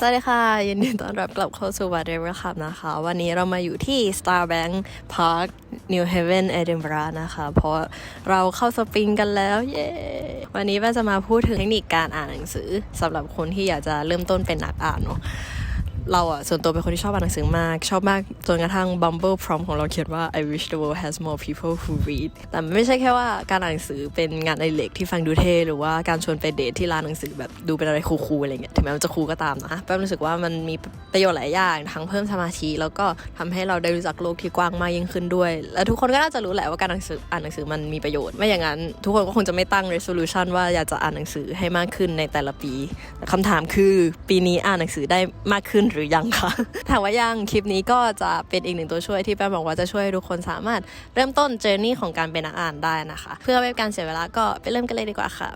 สวัสดีค่ะ ยินดีต้อนรับกลับเข้าสู่ Whatever ครับนะคะ วันนี้เรามาอยู่ที่ Starbank Park New Haven Edinburgh นะคะ เพราะเราเข้าสปริงกันแล้ว เย้ วันนี้เราจะมาพูดถึงเทคนิคการอ่านหนังสือสำหรับคนที่อยากจะเริ่มต้นเป็นนักอ่านเนาะ เราอะส่วนตัวเป็นคนที่ชอบอ่านหนังสือมาก ชอบมากจนกระทั่ง Bumble Prom ของเราเขียนว่า I wish the world has more people who read แต่ไม่ใช่แค่ว่าการอ่านหนังสือเป็นงานไอเล็กที่ฟังดูเท่หรือว่าการชวนไปเดทที่ร้านหนังสือแบบดูเป็นอะไรคูลๆอะไรเงี้ยถึงแม้มันจะคูลก็ตามนะแป้งรู้สึกว่ามันมีประโยชน์หลายอย่างทั้งเพิ่มสมาธิแล้วก็ทำให้เราได้รู้จักโลกที่กว้างมากยิ่งขึ้นด้วย และทุกคนก็น่าจะรู้แหละว่าการอ่านหนังสืออ่านหนังสือมันมีประโยชน์ไม่อย่างนั้น ทุกคนก็คงจะไม่ตั้ง resolution ว่าอยากจะอ่านหนังสือให้มากขึ้นในแต่ละปีแต่คำถามคือปีนี้อ่านหนังสือได้มากขึ้นหรือยังคะถามว่ายังคลิปนี้ก็จะเป็นอีกหนึ่งตัวช่วยที่แป้งบอกว่าจะช่วยให้ทุกคนสามารถเริ่มต้นเจอร์นี่ของการเป็นนักอ่านได้นะคะ เพื่อไม่ให้การเสียเวลาก็ไปเริ่มกันเลยดีกว่าค่ะ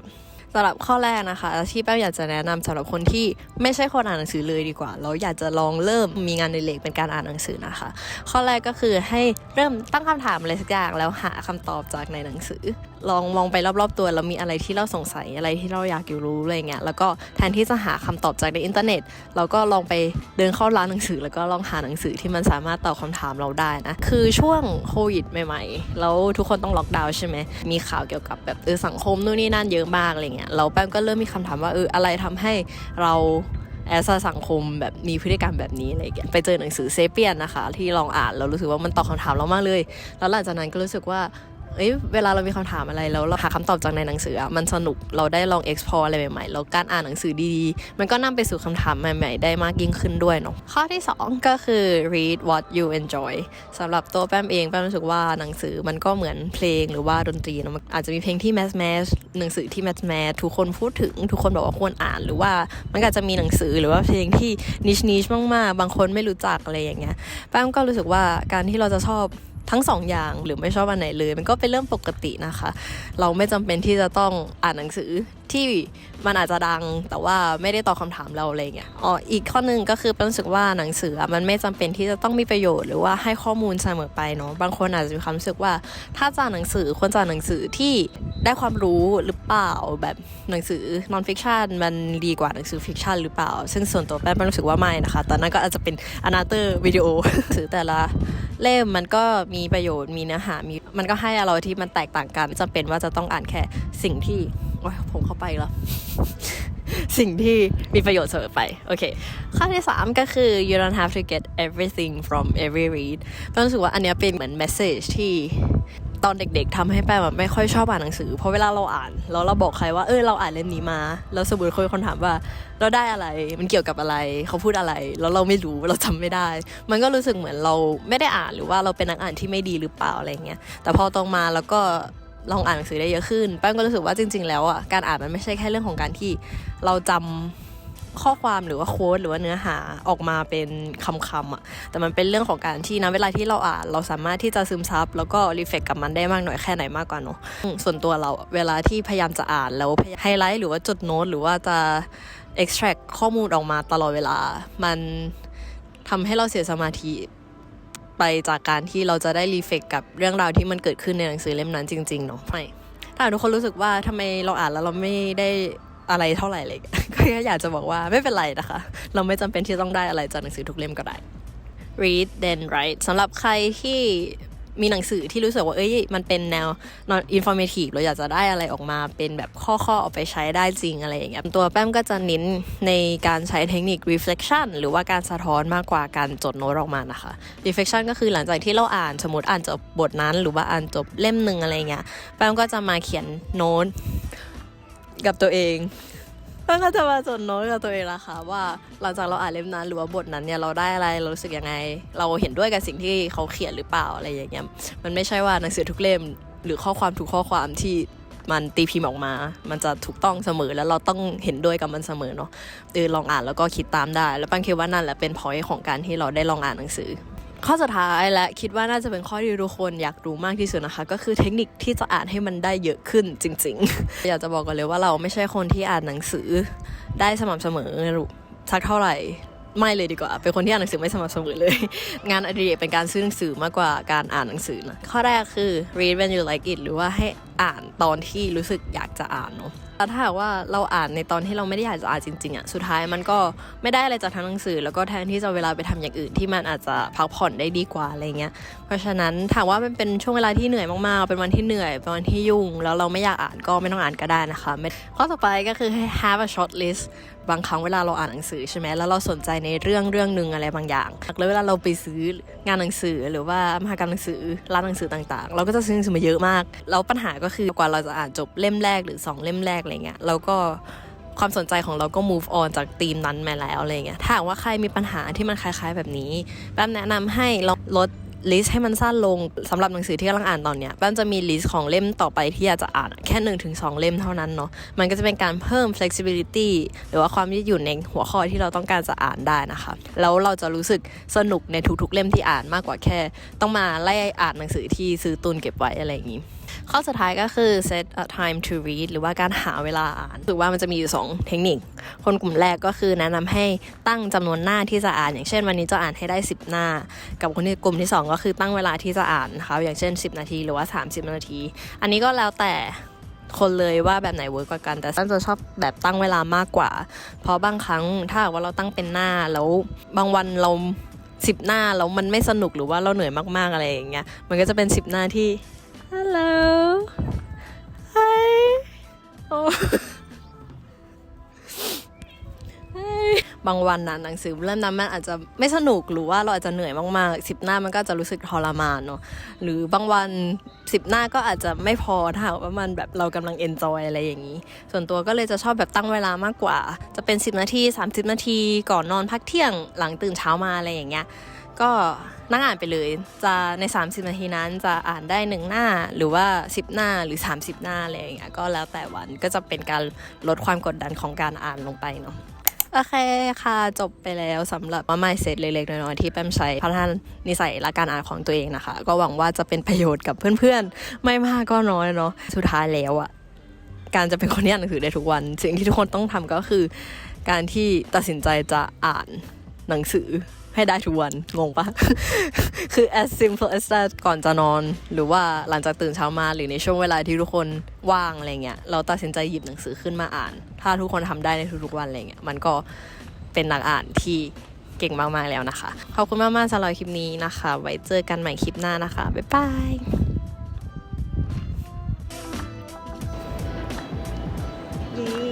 สำหรับข้อแรกนะคะ ที่แป้งอยากจะแนะนำสำหรับคนที่ไม่ใช่คนอ่านหนังสือเลยดีกว่าแล้วอยากจะลองเริ่มมีงานในเล็กเป็นการอ่านหนังสือนะคะ ข้อแรกก็คือให้เริ่มตั้งคำถามอะไรสักอย่างแล้วหาคำตอบจากในหนังสือ ลองมองไปรอบๆตัวแล้วมีอะไรที่เราสงสัยอะไรที่เราอยากอยู่รู้อะไรเงี้ยแล้วก็แทนที่จะหาคำตอบจากในอินเทอร์เน็ต เราก็ลองไปเดินเข้าร้านหนังสือ แล้วก็ลองหาหนังสือที่มันสามารถตอบคำถามเราได้นะคือช่วงโควิดใหม่ๆแล้วทุกคนต้องล็อกดาวน์ใช่ไหมมีข่าวเกี่ยวกับแบบเออสังคมนู่นนี่นั่นเยอะมากอะไรเงี้ยเราแป้งก็เริ่มมีคำถามว่าเอออะไรทำให้เราแอสสังคมแบบมีพฤติกรรมแบบนี้อะไรเงี้ยไปเจอหนังสือเซเปียนนะคะ ที่ลองอ่านเรารู้สึกว่ามันตอบคำถามเรามากเลย แล้วหลังจากนั้นก็รู้สึกว่า เอ้ยเวลาเรามีคำถามอะไรแล้วเราหาคำตอบจากในหนังสืออะมันสนุกเราได้ลอง explore อะไรใหม่ๆแล้วการอ่านหนังสือดีๆ มันก็นำไปสู่คำถามใหม่ๆ ได้มากยิ่งขึ้นด้วยเนาะข้อที่ 2 ก็คือ read what you enjoy สำหรับตัวแป้มเองแป้มรู้สึกว่าหนังสือมันก็เหมือนเพลงหรือว่าดนตรีเนาะมันอาจจะมีเพลงที่แมสแมสหนังสือที่แมสแมสทุกคนพูดถึง ทุกคนบอกว่าควรอ่าน หรือว่ามันก็อาจจะมีหนังสือหรือว่าเพลงที่นิชนิชมากๆ บางคนไม่รู้จักอะไรอย่างเงี้ยแป้มก็รู้สึกว่าการที่เราจะชอบ ทั้งสองอย่างหรือไม่ชอบอันไหนเลย มันก็เป็นเรื่องปกตินะคะ เราไม่จำเป็นที่จะต้องอ่านหนังสือที่มันอาจจะดังแต่ว่าไม่ได้ตอบคำถามเราอะไรเงี้ยอ๋ออีกข้อหนึงก็คือเป็นรู้สึกว่าหนังสือมันไม่จำเป็นที่จะต้องมีประโยชน์หรือว่าให้ข้อมูลเสมอไปเนาะบางคนอาจจะมีความรู้สึกว่า ถ้าจะอ่านหนังสือควรจะอ่านหนังสือที่ได้ความรู้หรือเปล่าแบบหนังสือ non fiction มันดีกว่าหนังสือ fiction หรือเปล่า ซึ่งส่วนตัวแป้งรู้สึกว่าไม่นะคะแต่นั่นก็อาจจะเป็น another วิดีโอหนังสือแต่ละ เล่มมันก็มีประโยชน์มีเนื้อหามีมันก็ให้อะไรที่มันแตกต่างกันจำเป็นว่าจะต้องอ่านแค่สิ่งที่โอ้ยผมเข้าไปแล้วสิ่งที่มีประโยชน์เสมอไป โอเค ข้อที่ 3 ก็คือ you don't have to get everything from every read ต้องรู้สึกว่าอันนี้เป็นเหมือน message ที่ ตอนเด็กๆทำให้แป้งแบบไม่ค่อยชอบอ่านหนังสือเพราะเวลาเราอ่านแล้วเราบอกใครว่าเออเราอ่านเล่มนี้มา แล้วสมมติคนคนถามว่า เราได้อะไรมันเกี่ยวกับอะไร เขาพูดอะไร แล้วเราไม่รู้เราจำไม่ได้ มันก็รู้สึกเหมือนเราไม่ได้อ่านหรือว่าเราเป็นนักอ่านที่ไม่ดีหรือเปล่าอะไรเงี้ยแต่พอตรงมาแล้วก็ลองอ่านหนังสือได้เยอะขึ้นแป้งก็รู้สึกว่าจริง ๆ แล้วอะการอ่านมันไม่ใช่แค่เรื่องของการที่เราจำ ข้อความหรือว่าโค้ดหรือว่าเนื้อหาออกมาเป็นคำๆอะแต่มันเป็นเรื่องของการที่นะเวลาที่เราอ่านเราสามารถที่จะซึมซับแล้วก็รีเฟกกับมันได้มากหน่อยแค่ไหนมากกว่าเนอะส่วนตัวเราเวลาที่พยายามจะอ่านแล้วไฮไลท์หรือว่าจดโน้ตหรือว่าจะ extract ข้อมูลออกมาตลอดเวลา มันทำให้เราเสียสมาธิไปจากการที่เราจะได้รีเฟกกับเรื่องราวที่มันเกิดขึ้นในหนังสือเล่มนั้นจริงๆเนาะไม่ถ้าทุกคนรู้สึกว่าทำไมเราอ่านแล้วเราไม่ได้ อะไรเท่าไหร่เลยก็แค่อยากจะบอกว่าไม่เป็นไรนะคะ เราไม่จำเป็นที่ต้องได้อะไรจากหนังสือทุกเล่มก็ได้ read then write สำหรับใครที่มีหนังสือที่รู้สึกว่า เอ้ย มันเป็นแนว non informative เราอยากจะได้อะไรออกมาเป็นแบบข้อๆ เอาไปใช้ได้จริงอะไรอย่างเงี้ย ตัวแป้มก็จะเน้นในการใช้เทคนิค reflection หรือว่าการสะท้อนมากกว่าการจดโน้ตออกมานะคะ reflection ก็คือหลังจากที่เราอ่านสมมติอ่านจบบทนั้น หรือว่าอ่านจบเล่มหนึ่งอะไรเงี้ย แป้มก็จะมาเขียนโน้ต กับตัวเองก็ก็จะมาจดโน้ตกับตัวเองละค่ะว่าหลังจากเราอ่านเล่มนั้นหรือว่าบทนั้นเนี่ยเราได้อะไรเรารู้สึกยังไง เราเห็นด้วยกับสิ่งที่เขาเขียนหรือเปล่าอะไรอย่างเงี้ยมันไม่ใช่ว่าหนังสือทุกเล่ม หรือข้อความทุกข้อความที่มันตีพิมพ์ออกมา มันจะถูกต้องเสมอแล้วเราต้องเห็นด้วยกับมันเสมอเนาะเออลองอ่านแล้วก็คิดตามได้ แล้วปังคิดว่านั่นแหละเป็นพอยของการที่เราได้ลองอ่านหนังสือ ข้อสุดท้ายและคิดว่าน่าจะเป็นข้อที่ทุกคนอยากรู้มากที่สุดนะคะ ก็คือเทคนิคที่จะอ่านให้มันได้เยอะขึ้นจริง ๆ อยากจะบอกกันเลยว่าเราไม่ใช่คนที่อ่านหนังสือได้สม่ำเสมอสักเท่าไหร่ไม่เลยดีกว่า เป็นคนที่อ่านหนังสือไม่สม่ำเสมอเลย งานอดิเรกเป็นการซื้อหนังสือมากกว่าการอ่านหนังสือนะข้อแรกคือ read when you like it หรือว่าให้อ่านตอนที่รู้สึกอยากจะอ่านเนาะ ถ้าหากว่าเราอ่านในตอนที่เราไม่ได้อยากจะอ่านจริงๆอะสุดท้ายมันก็ไม่ได้อะไรจากทั้งหนังสือ แล้วก็แทนที่จะเวลาไปทำอย่างอื่นที่มันอาจจะพักผ่อนได้ดีกว่าอะไรเงี้ยเพราะฉะนั้นถามว่ามันเป็นช่วงเวลาที่เหนื่อยมากๆ เป็นวันที่เหนื่อยเป็นวันที่ยุ่ง แล้วเราไม่อยากอ่านก็ไม่ต้องอ่านก็ได้นะคะข้อต่อไปก็คือให้ have a short list บางครั้งเวลาเราอ่านหนังสือใช่ไหมแล้วเราสนใจในเรื่องเรื่องหนึ่งอะไรบางอย่าง แล้วเวลาเราไปซื้องานหนังสือหรือว่ามหากรรมหนังสือร้านหนังสือต่างๆ เราก็จะซื้อหนังสือมาเยอะมากแล้วปัญหาก็คือกว่าเราจะอ่านจบเล่มแรกหรือสองเล่มแรกอะไรเงี้ยเราก็ความสนใจของเราก็ move on จากธีมนั้นมาแล้วอะไรเงี้ยถ้าหากว่าใครมีปัญหาที่มันคล้ายๆแบบนี้แป้มแนะนำให้ลองลด ลิสต์ให้มันสั้นลงสำหรับหนังสือที่กำลังอ่านตอนเนี้ยแป้มจะมีลิสต์ของเล่มต่อไปที่อยากจะอ่านแค่1นถึงสเล่มเท่านั้นเนาะมันก็จะเป็นการเพิ่ม flexibility หรือว่าความยืดหยุ่นในหัวข้อที่เราต้องการจะอ่านได้นะคะแล้วเราจะรู้สึกสนุกในทุกๆเล่มที่อ่านมากกว่าแค่ ต้องมาไล่อ่านหนังสือที่ซื้อตุนเก็บไว้อะไรอย่างนี้ ข้อสุดท้ายก็คือ set a time to read หรือว่าการหาเวลาอ่านถือว่ามันจะมีอยู่ 2 เทคนิค คนกลุ่มแรกก็คือแนะนำให้ตั้งจำนวนหน้าที่จะอ่าน อย่างเช่น วันนี้จะอ่านให้ได้ 10 หน้า กับคนที่กลุ่มที่ 2 ก็คือตั้งเวลาที่จะอ่านนะคะอย่างเช่น 10 นาทีหรือว่า 30 นาที อันนี้ก็แล้วแต่คนเลยว่าแบบไหนเวิร์กกว่ากัน แต่ฉันจะชอบแบบตั้งเวลามากกว่า เพราะบางครั้งถ้าว่าเราตั้งเป็นหน้าแล้วบางวันเราสิบหน้าแล้วมันไม่สนุกหรือว่าเราเหนื่อยมากๆอะไรอย่างเงี้ยมันก็จะเป็นสิบหน้าที่ Hello Hi บางวันนะหนังสือเล่มนั้นมันอาจจะไม่สนุกหรือว่าเราอาจจะเหนื่อยมากๆสิบหน้ามันก็จะรู้สึกทรมานเนาะหรือบางวันสิบหน้าก็อาจจะไม่พอถ้าว่ามันแบบเรากำลังเอนจอยอะไรอย่างนี้ ส่วนตัวก็เลยจะชอบแบบตั้งเวลามากกว่า จะเป็น 10 นาที 30 นาทีก่อนนอนพักเที่ยงหลังตื่นเช้ามาอะไรอย่างเงี้ย ก็นั่งอ่านไปเลย จะใน 30 นาทีนั้นจะอ่านได้หนึ่งหน้าหรือว่า 10 หน้าหรือ 30 หน้าอะไรอย่างเงี้ยก็แล้วแต่วันก็จะเป็นการลดความกดดันของการอ่านลงไปเนาะโอเคค่ะ จบไปแล้วสำหรับว่า mindset เล็กๆน้อยๆที่แป้มใช้พัฒนานิสัยและการอ่านของตัวเองนะคะ ก็หวังว่าจะเป็นประโยชน์กับเพื่อนๆ ไม่มากก็น้อยเนาะสุดท้ายแล้วอะการจะเป็นคนที่อ่านหนังสือได้ทุกวัน สิ่งที่ทุกคนต้องทำก็คือ การที่ตัดสินใจจะอ่านหนังสือ ให้ได้ทุกวัน งงปะ คือ as simple as that ก่อนจะนอน หรือว่าหลังจากตื่นเช้ามา หรือในช่วงเวลาที่ทุกคนว่างอะไรเงี้ย เราตัดสินใจหยิบหนังสือขึ้นมาอ่าน ถ้าทุกคนทำได้ในทุกๆวันอะไรเงี้ย มันก็เป็นนักอ่านที่เก่งมากๆแล้วนะคะ ขอบคุณมากๆสำหรับคลิปนี้นะคะ ไว้เจอกันใหม่คลิปหน้านะคะ บ๊ายบายดี